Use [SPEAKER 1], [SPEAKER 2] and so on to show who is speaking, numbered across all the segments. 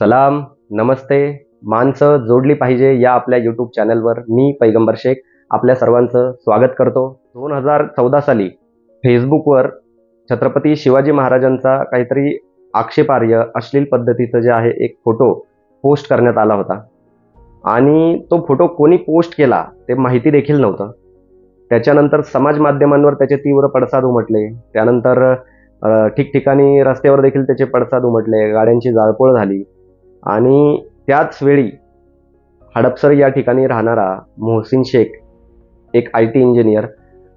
[SPEAKER 1] सलाम नमस्ते. माणसं जोडली पाहिजे या आपल्या यूट्यूब चॅनलवर मी पैगंबर शेख आपल्या सर्वांचं स्वागत करतो. दोन हजार चौदा साली फेसबुकवर छत्रपती शिवाजी महाराजांचा काहीतरी आक्षेपार्ह अश्लील पद्धतीचं जे आहे एक फोटो पोस्ट करण्यात आला होता. आणि तो फोटो कोणी पोस्ट केला ते माहिती देखील नव्हतं. त्याच्यानंतर समाज माध्यमांवर त्याचे तीव्र पडसाद उमटले. त्यानंतर ठिकठिकाणी रस्त्यावर देखील त्याचे पडसाद उमटले. गाड्यांची जाळपोळ झाली. आणि त्याच वेळी हडपसर या ठिकाणी राहणारा मोहसिन शेख एक आय टी इंजिनियर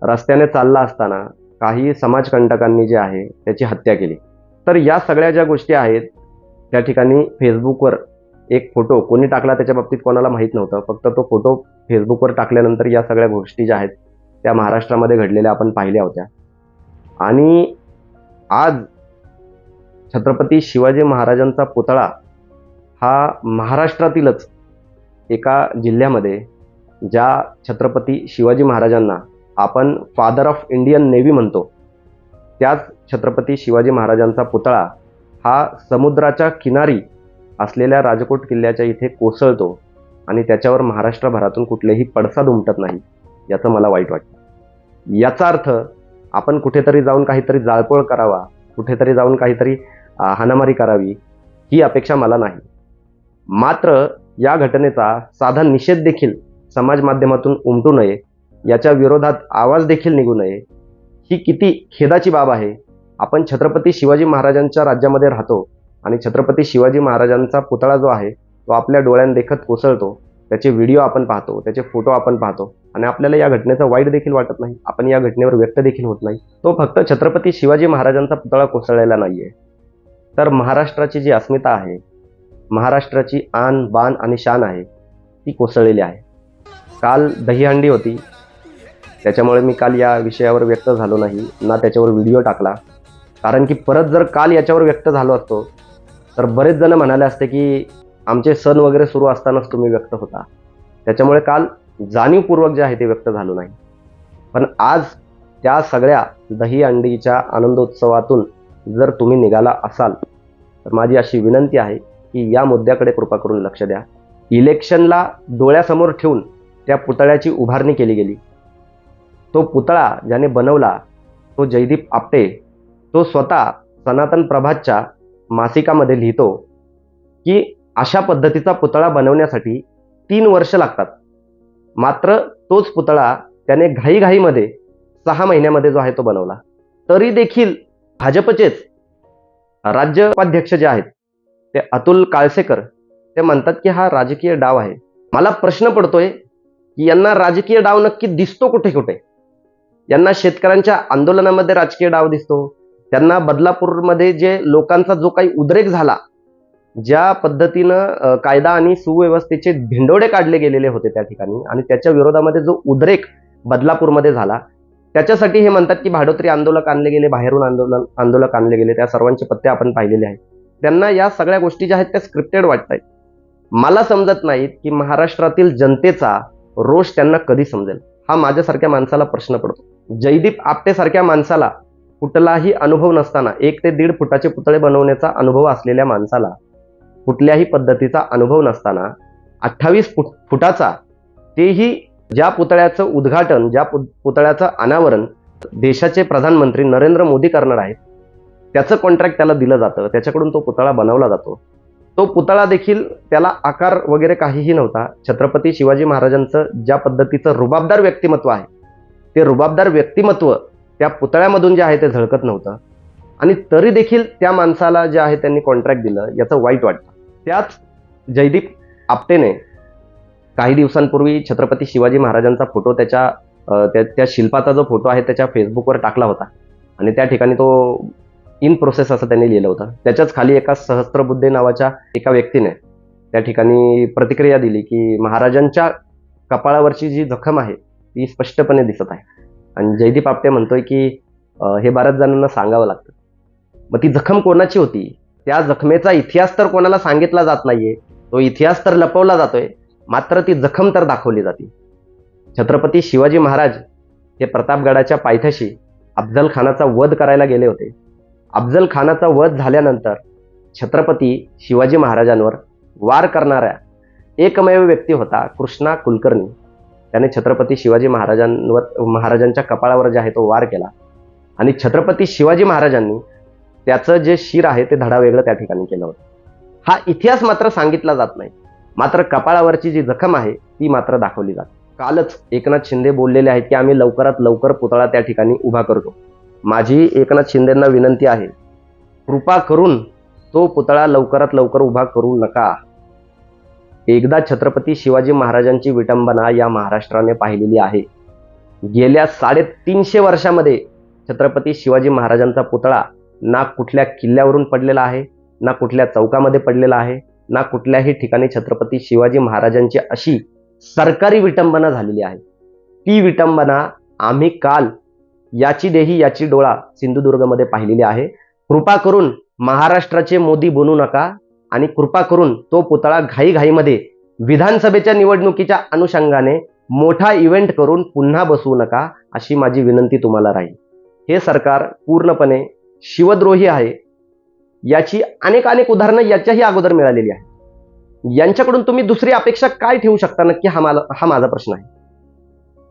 [SPEAKER 1] रस्त्याने चालला असताना काही समाजकंटकांनी जे आहे त्याची हत्या केली. तर या सगळ्या ज्या गोष्टी आहेत त्या ठिकाणी फेसबुकवर एक फोटो कोणी टाकला त्याच्या बाबतीत कोणाला माहीत नव्हतं फक्त तो फोटो फेसबुकवर टाकल्यानंतर या सगळ्या गोष्टी ज्या आहेत त्या महाराष्ट्रामध्ये घडलेल्या आपण पाहिल्या होत्या. आणि आज छत्रपती शिवाजी महाराजांचा पुतळा हा महाराष्ट्रातीलच एका जिल्ह्यामध्ये ज्या छत्रपती शिवाजी महाराजांना आपण फादर ऑफ इंडियन नेव्ही म्हणतो त्याच छत्रपती शिवाजी महाराजांचा पुतळा हा समुद्राच्या किनारी असलेल्या राजकोट किल्ल्याच्या इथे कोसळतो आणि त्याच्यावर महाराष्ट्रभरातून कुठलेही पडसाद उमटत नाही याचं मला वाईट वाटतं. याचा अर्थ आपण कुठेतरी जाऊन काहीतरी जाळपोळ करावा कुठेतरी जाऊन काहीतरी हाणामारी करावी ही अपेक्षा मला नाही. मात्र या घटनेचा साधा निषेध देखील समाज माध्यमातून उमटू नये याच्या विरोधात आवाज देखील निघू नये ही किती खेदाची बाब आहे. आपण छत्रपती शिवाजी महाराजांच्या राज्यामध्ये राहतो आणि छत्रपती शिवाजी महाराजांचा पुतळा जो आहे तो आपल्या डोळ्यांदेखत कोसळतो. त्याचे व्हिडिओ आपण पाहतो त्याचे फोटो आपण पाहतो आणि आपल्याला या घटनेचं वाईट देखील वाटत नाही. आपण या घटनेवर व्यक्त देखील होत नाही. तो फक्त छत्रपती शिवाजी महाराजांचा पुतळा कोसळलेला नाहीये. तर महाराष्ट्राची जी अस्मिता आहे महाराष्ट्राची आन बान आणि शान आहे ती कोसळलेली आहे. काल दहीहंडी होती. त्याच्यामुळे मी काल या विषयावर व्यक्त झालो नाही ना त्याच्यावर व्हिडिओ टाकला. कारण की परत जर काल याच्यावर व्यक्त झालो असतो तर बरेच जण म्हणाले असते की आमचे सण वगैरे सुरू असतानाच तुम्ही व्यक्त होता. त्याच्यामुळे काल जाणीवपूर्वक जे आहे ते व्यक्त झालो नाही. पण आज त्या सगळ्या दही अंडीच्या आनंदोत्सवातून जर तुम्ही निघाला असाल तर माझी अशी विनंती आहे की या मुद्द्याकडे कृपा करून लक्ष द्या. इलेक्शनला डोळ्यासमोर ठेवून त्या पुतळ्याची उभारणी केली गेली. तो पुतळा ज्याने बनवला तो जयदीप आपटे तो स्वतः सनातन प्रभातच्या मासिकामध्ये लिहितो की अशा पद्धतीचा पुतळा बनवण्यासाठी तीन वर्ष लागतात. मात्र तोच पुतळा त्याने घाईघाईमध्ये सहा महिन्यामध्ये जो आहे तो बनवला. तरी देखील भाजपचेच राज्याध्यक्ष जे आहेत ते अतुल काळसेकर ते म्हणतात की हा राजकीय डाव आहे. मला प्रश्न पडतोय की यांना राजकीय डाव नक्की दिसतो कुठे कुठे? यांना शेतकऱ्यांच्या आंदोलनामध्ये राजकीय डाव दिसतो. त्यांना बदलापूरमध्ये जे लोकांचा जो काही उद्रेक झाला ज्या पद्धतीनं कायदा आणि सुव्यवस्थेचे भिंडोडे काढले गेलेले होते त्या ठिकाणी आणि त्याच्या विरोधामध्ये जो उद्रेक बदलापूरमध्ये झाला त्याच्यासाठी हे म्हणतात की भाडोत्री आंदोलक आणले गेले बाहेरून आंदोलन आंदोलक आणले गेले त्या सर्वांचे पत्ते आपण पाहिलेले आहेत. त्यांना या सगळ्या गोष्टी ज्या आहेत त्या स्क्रिप्टेड वाटत आहेत मला समजत नाहीत की महाराष्ट्रातील जनतेचा रोष त्यांना कधी समजेल. हा माझ्यासारख्या माणसाला प्रश्न पडतो. जयदीप आपटेसारख्या माणसाला कुठलाही अनुभव नसताना एक ते दीड फुटाचे पुतळे बनवण्याचा अनुभव असलेल्या माणसाला कुठल्याही पद्धतीचा अनुभव नसताना अठ्ठावीस फुट फुटाचा तेही ज्या पुतळ्याचं उद्घाटन ज्या पुतळ्याचं अनावरण देशाचे प्रधानमंत्री नरेंद्र मोदी करणार आहेत त्याचं कॉन्ट्रॅक्ट त्याला दिलं जातं. त्याच्याकडून तो पुतळा बनवला जातो. तो पुतळा देखील त्याला आकार वगैरे काहीही नव्हता. छत्रपती शिवाजी महाराजांचं ज्या पद्धतीचं रुबाबदार व्यक्तिमत्व आहे ते रुबाबदार व्यक्तिमत्व त्या पुतळ्यामधून जे आहे ते झळकत नव्हतं. आणि तरी देखील त्या माणसाला जे आहे त्यांनी कॉन्ट्रॅक्ट दिलं याचं वाईट वाटतं. त्याच जयदीप आपटेने काही दिवसांपूर्वी छत्रपती शिवाजी महाराजांचा फोटो त्याच्या त्या त्या शिल्पाचा जो फोटो आहे त्याच्या फेसबुकवर टाकला होता. आणि त्या ठिकाणी तो इन प्रोसेस असं त्यांनी लिहिलं होतं. त्याच्याच खाली एका सहस्त्रबुद्धे नावाच्या एका व्यक्तीने त्या ठिकाणी प्रतिक्रिया दिली की महाराजांच्या कपाळावरची जी जखम आहे ती स्पष्टपणे दिसत आहे. आणि जयदीप आपटे म्हणतोय की हे बऱ्याच जणांना सांगावं लागतं. मग ती जखम कोणाची होती? त्या जखमेचा इतिहास तर कोणाला सांगितला जात नाहीये. तो इतिहास तर लपवला जातोय. मात्र ती जखम तर दाखवली जाते. छत्रपती शिवाजी महाराज हे प्रतापगडाच्या पायथ्याशी अफजल खानाचा वध करायला गेले होते. अफजल खानाचा वध झाल्यानंतर छत्रपती शिवाजी महाराजांवर वार करणाऱ्या एकमेव व्यक्ती होता कृष्णा कुलकर्णी. त्याने छत्रपती शिवाजी महाराजांवर महाराजांच्या कपाळावर जे आहे तो वार केला. आणि छत्रपती शिवाजी महाराजांनी त्याचं जे शिर आहे ते धडा वेगळं त्या ठिकाणी केलं होतं. हा इतिहास मात्र सांगितला जात नाही. मात्र कपाळावरची जी जखम आहे ती मात्र दाखवली जाते. कालच एकनाथ शिंदे बोललेले आहेत की आम्ही लवकरात लवकर पुतळा त्या ठिकाणी उभा करतो. माझी एकनाथ शिंदेंना विनंती आहे कृपा करून तो पुतळा लवकरात लवकर उभा करू नका. एकदा छत्रपती शिवाजी महाराजांची विटंबना या महाराष्ट्राने पाहिलेली आहे. गेल्या साडेतीनशे वर्षामध्ये छत्रपती शिवाजी महाराजांचा पुतळा ना कुठल्या किल्ल्यावरून पडलेला आहे ना कुठल्या चौकामध्ये पडलेला आहे ना कुठल्याही ठिकाणी छत्रपती शिवाजी महाराजांची अशी सरकारी विटंबना झालेली आहे. ती विटंबना आम्ही काल याची देही याची डोळा सिंधुदुर्गमध्ये पाहिलेली आहे. कृपा करून महाराष्ट्राचे मोदी बनू नका आणि कृपा करून तो पुतळा घाईघाईमध्ये विधानसभेच्या निवडणुकीच्या अनुषंगाने मोठा इव्हेंट करून पुन्हा बसवू नका अशी माझी विनंती तुम्हाला राहील. हे सरकार पूर्णपणे शिवद्रोही आहे. याची अनेक अनेक उदाहरणं याच्याही अगोदर मिळालेली आहे यांच्याकडून तुम्ही दुसरी अपेक्षा काय ठेवू शकता? नक्की हा मला हा माझा प्रश्न आहे.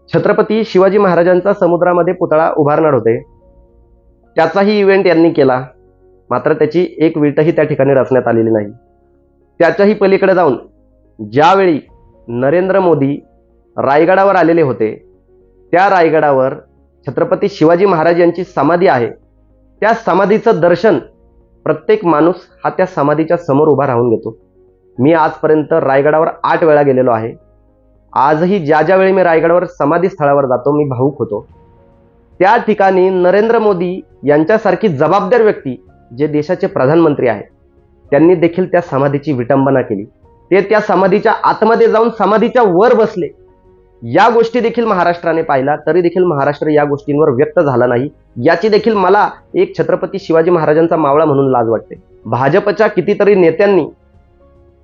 [SPEAKER 1] छत्रपती शिवाजी महाराजांचा समुद्रामध्ये पुतळा उभारणार होते. त्याचाही इव्हेंट यांनी केला. मात्र त्याची एक वीटही त्या ठिकाणी रचण्यात आलेली नाही. त्याच्याही पलीकडे जाऊन ज्यावेळी नरेंद्र मोदी रायगडावर आलेले होते त्या रायगडावर छत्रपती शिवाजी महाराज यांची समाधी आहे. त्या समाधीचं दर्शन प्रत्येक माणूस हा त्या समाधीच्या समोर उभा राहून घेतो. मी आजपर्यंत रायगडावर आठ वेळा गेलेलो आहे. आजही ज्या ज्या वेळी मी रायगडावर समाधी स्थळावर जातो मी भाऊक होतो. त्या ठिकाणी नरेंद्र मोदी यांच्यासारखी जबाबदार व्यक्ती जे देशाचे प्रधानमंत्री आहेत त्यांनी देखील त्या समाधीची विटंबना केली. ते त्या समाधीच्या आतमध्ये जाऊन समाधीच्या वर बसले. या गोष्टी देखील महाराष्ट्राने पाहिला तरी देखील महाराष्ट्र या गोष्टींवर व्यक्त झाला नाही. याची देखील मला एक छत्रपती शिवाजी महाराजांचा मावळा म्हणून लाज वाटते. भाजपच्या कितीतरी नेत्यांनी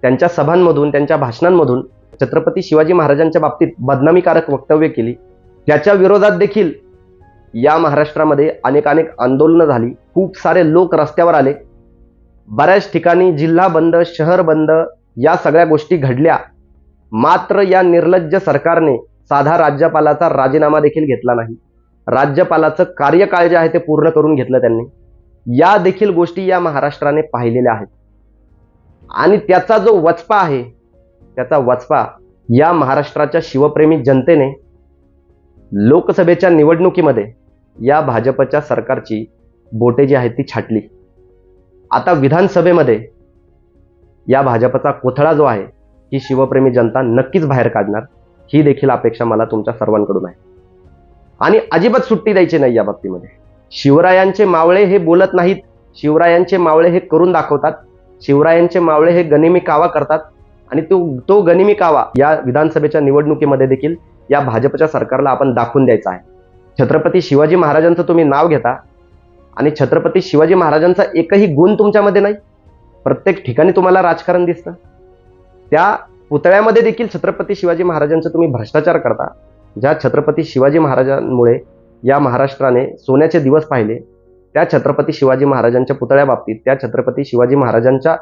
[SPEAKER 1] त्यांच्या सभांमधून त्यांच्या भाषणांमधून छत्रपती शिवाजी महाराजांच्या बाबतीत बदनामीकारक वक्तव्य केली. त्याच्या विरोधात देखील या महाराष्ट्रामध्ये अनेक अनेक आंदोलनं झाली. खूप सारे लोक रस्त्यावर आले. बऱ्याच ठिकाणी जिल्हा बंद शहर बंद या सगळ्या गोष्टी घडल्या. मात्र या निर्लज्ज सरकारने साधा राज्यपालाचा राजीनामा देखील घेतला नाही. राज्यपालाचं कार्यकाळ जे आहे ते पूर्ण करून घेतलं त्यांनी. या देखील गोष्टी या महाराष्ट्राने पाहिलेल्या आहेत. आणि त्याचा जो वचपा आहे त्याचा वचपा या महाराष्ट्राच्या शिवप्रेमी जनतेने लोकसभेच्या निवडणुकीमध्ये या भाजपच्या सरकारची बोटे जी आहेत ती छाटली. आता विधानसभेमध्ये या भाजपचा कोथळा जो आहे ही शिवप्रेमी जनता नक्कीच बाहेर काढणार. ही देखील अपेक्षा मला तुमच्या सर्वांकडून आहे. आणि अजिबात सुट्टी द्यायची नाही या बाबतीमध्ये. शिवरायांचे मावळे हे बोलत नाहीत. शिवरायांचे मावळे हे करून दाखवतात. शिवरायांचे मावळे हे गनिमी कावा करतात. आणि तो तो गनिमी कावा या विधानसभेच्या निवडणुकीमध्ये देखील या भाजपच्या सरकारला आपण दाखवून द्यायचा आहे. छत्रपती शिवाजी महाराजांचं तुम्ही नाव घेता आणि छत्रपती शिवाजी महाराजांचा एकही गुण तुमच्यामध्ये नाही. प्रत्येक ठिकाणी तुम्हाला राजकारण दिसतं. त्या पुतळ्यामध्ये देखील छत्रपती शिवाजी महाराजांचा तुम्ही भ्रष्टाचार करता. ज्या छत्रपती शिवाजी महाराजांमुळे या महाराष्ट्राने सोन्याचे दिवस पाहिले त्या छत्रपती शिवाजी महाराजांच्या पुतळ्या बाबतीत त्या छत्रपती शिवाजी महाराजांच्या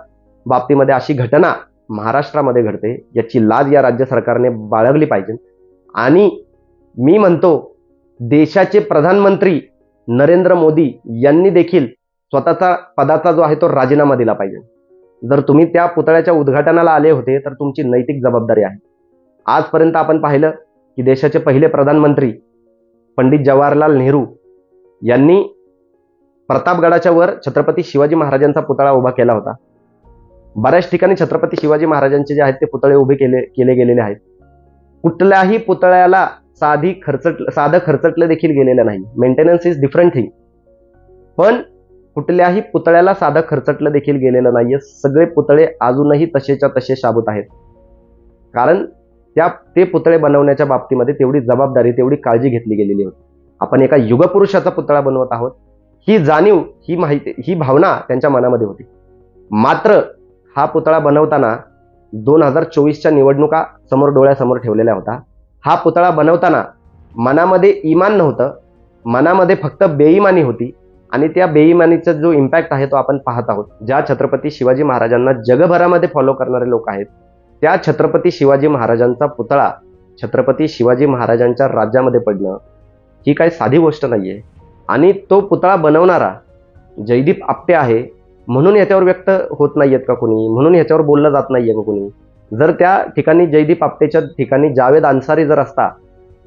[SPEAKER 1] बाबतीमध्ये अशी घटना महाराष्ट्रामध्ये घडते याची लाज या राज्य सरकारने बाळगली पाहिजे. आणि मी म्हणतो देशाचे प्रधानमंत्री नरेंद्र मोदी यांनी देखील स्वतःचा पदाचा जो आहे तो राजीनामा दिला पाहिजे. जर तुम्ही त्या पुतळ्याच्या उद्घाटनाला आले होते तर तुमची नैतिक जबाबदारी आहे. आजपर्यंत आपण पाहिलं की देशाचे पहिले प्रधानमंत्री पंडित जवाहरलाल नेहरू यांनी प्रतापगडाच्या वर छत्रपती शिवाजी महाराजांचा पुतळा उभा केला होता. बऱ्याच ठिकाणी छत्रपती शिवाजी महाराजांचे जे आहेत ते पुतळे उभे केले केले गेलेले आहेत. कुठल्याही पुतळ्याला साधी खर्चट साधं खर्चटलं देखील गेलेलं नाही. मेंटेनन्स इज डिफरंट थिंग पण कुठल्याही पुतळ्याला साधं खर्चटलं देखील गेलेलं नाहीये. सगळे पुतळे अजूनही तसेच्या तसे शाबूत आहेत. कारण त्या ते पुतळे बनवण्याच्या बाबतीमध्ये तेवढी जबाबदारी तेवढी काळजी घेतली गेलेली होती. आपण एका युगपुरुषाचा पुतळा बनवत आहोत. ही जाणीव ही माहिती ही भावना त्यांच्या मनामध्ये होती. मात्र हा पुतळा बनवताना दोन हजार चोवीसच्या निवडणुका समोर डोळ्यासमोर ठेवलेल्या होता. हा पुतळा बनवताना मनामध्ये इमान नव्हतं. मनामध्ये फक्त बेईमानी होती आणि त्या बेईमानीचा जो इम्पॅक्ट आहे तो आपण पाहत आहोत. ज्या छत्रपती शिवाजी महाराजांना जगभरामध्ये फॉलो करणारे लोक आहेत त्या छत्रपती शिवाजी महाराजांचा पुतळा छत्रपती शिवाजी महाराजांच्या राज्यामध्ये पडणं ही काही साधी गोष्ट नाही आहे आणि तो पुतळा बनवणारा जयदीप आपटे आहे म्हणून याच्यावर व्यक्त होत नाहीयेत का कोणी? म्हणून याच्यावर बोललं जात नाहीये का कोणी? जर त्या ठिकाणी जयदीप आपटेच्या ठिकाणी जावेद अन्सारी जर असता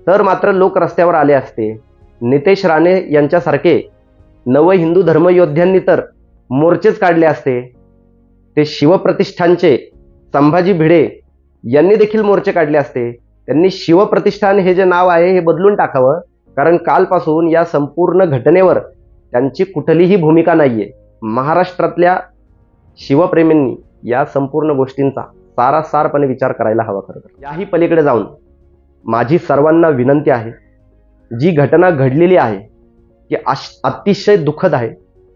[SPEAKER 1] तर मात्र लोक रस्त्यावर आले असते. नितेश राणे यांच्यासारखे नव हिंदू धर्मयोद्ध्यांनी तर मोर्चेच काढले असते. ते शिवप्रतिष्ठानचे संभाजी भिडे यांनी देखील मोर्चे काढले असते. त्यांनी शिवप्रतिष्ठान हे जे नाव आहे हे बदलून टाकावं. कारण कालपासून या संपूर्ण घटनेवर त्यांची कुठलीही भूमिका नाहीये. महाराष्ट्रातल्या शिवप्रेमींनी या संपूर्ण गोष्टींचा सारासारपणे विचार करायला हवा खरं तर. याही पलीकडे जाऊन माझी सर्वांना विनंती आहे जी घटना घडलेली आहे ती आश- अतिशय दुःखद आहे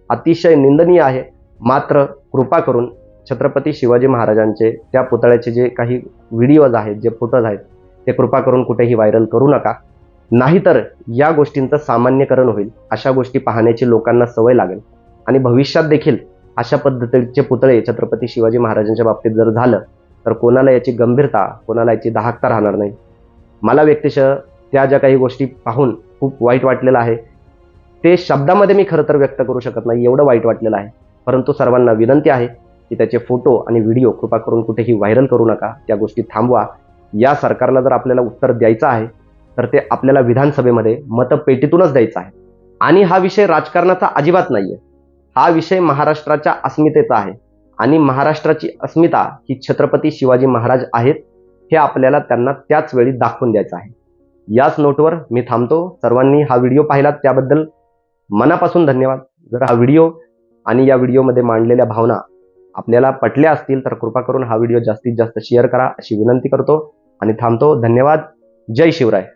[SPEAKER 1] अतिशय निंदनीय आहे मात्र कृपा करून छत्रपती शिवाजी महाराजांचे त्या पुतळ्याचे जे काही व्हिडिओज आहेत जे फोटोज आहेत ते कृपा करून कुठेही व्हायरल करू नका. नाहीतर या गोष्टींचं सामान्यकरण होईल अशा गोष्टी पाहण्याची लोकांना सवय लागेल. आणि भविष्यात देखील अशा पद्धतीचे पुतळे छत्रपती शिवाजी महाराजांच्या बाबतीत जर झालं तर कोणाला याची गंभीरता कोणाला याची दाहकता राहणार नाही. मला व्यक्तिशः त्या ज्या काही गोष्टी पाहून खूप वाईट वाटलेलं आहे ते शब्दामध्ये मी खरं तर व्यक्त करू शकत नाही एवढं वाईट वाटलेलं आहे. परंतु सर्वांना विनंती आहे की त्याचे फोटो आणि व्हिडिओ कृपा करून कुठेही व्हायरल करू नका त्या गोष्टी थांबवा. या सरकारला जर आपल्याला उत्तर द्यायचं आहे तर ते आपल्याला विधानसभेमध्ये मतपेटीतूनच द्यायचं आहे. आणि हा विषय राजकारणाचा अजिबात नाही आहे हा विषय महाराष्ट्राच्या अस्मितेचा आहे. आणि महाराष्ट्राची अस्मिता ही छत्रपती शिवाजी महाराज आहेत हे आपल्याला त्यांना त्याच वेळी दाखवून द्यायचं आहे. याच नोटवर मी थांबतो. सर्वांनी हा व्हिडिओ पाहिला त्याबद्दल मनापासून धन्यवाद. जर हा व्हिडिओ आणि या व्हिडिओमध्ये मांडलेल्या भावना आपल्याला पटल्या असतील तर कृपा करून हा व्हिडिओ जास्तीत जास्त शेअर करा अशी विनंती करतो. आणि थांबतो. धन्यवाद. जय शिवराय.